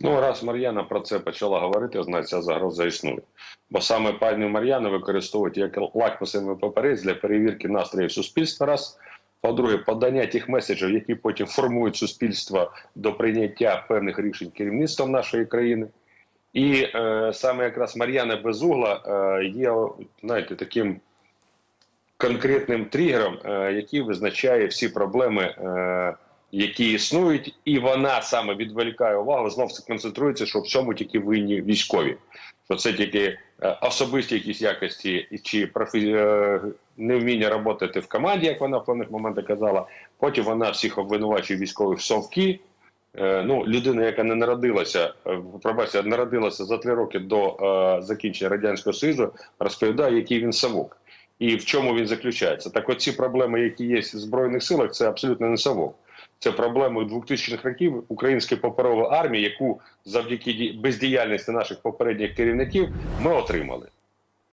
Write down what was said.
Ну, раз Мар'яна про це почала говорити, значить ця загроза існує. Бо саме пані Мар'яна використовують як лакмусовий папірець для перевірки настроїв суспільства. Раз. По-друге, подання тих меседжів, які потім формують суспільство до прийняття певних рішень керівництвом нашої країни. І е, саме якраз Мар'яна Безугла е, є, знаєте, таким конкретним тригером, е, який визначає всі проблеми, е, які існують, і вона саме відволікає увагу, знов концентрується, що в цьому тільки винні військові. Що це тільки е, особисті якісь якості чи профі... е, невміння працювати в команді, як вона в певних моментах казала. Потім вона всіх обвинувачує військових в совки. Е, Ну, людина, яка не народилася, пробачте, народилася за три роки до е, закінчення радянського союзу, розповідає, який він совок і в чому він заключається. Так, от ці проблеми, які є в збройних силах, це абсолютно не совок. Це проблема 2000-х років української паперової армії, яку завдяки ді- бездіяльності наших попередніх керівників ми отримали.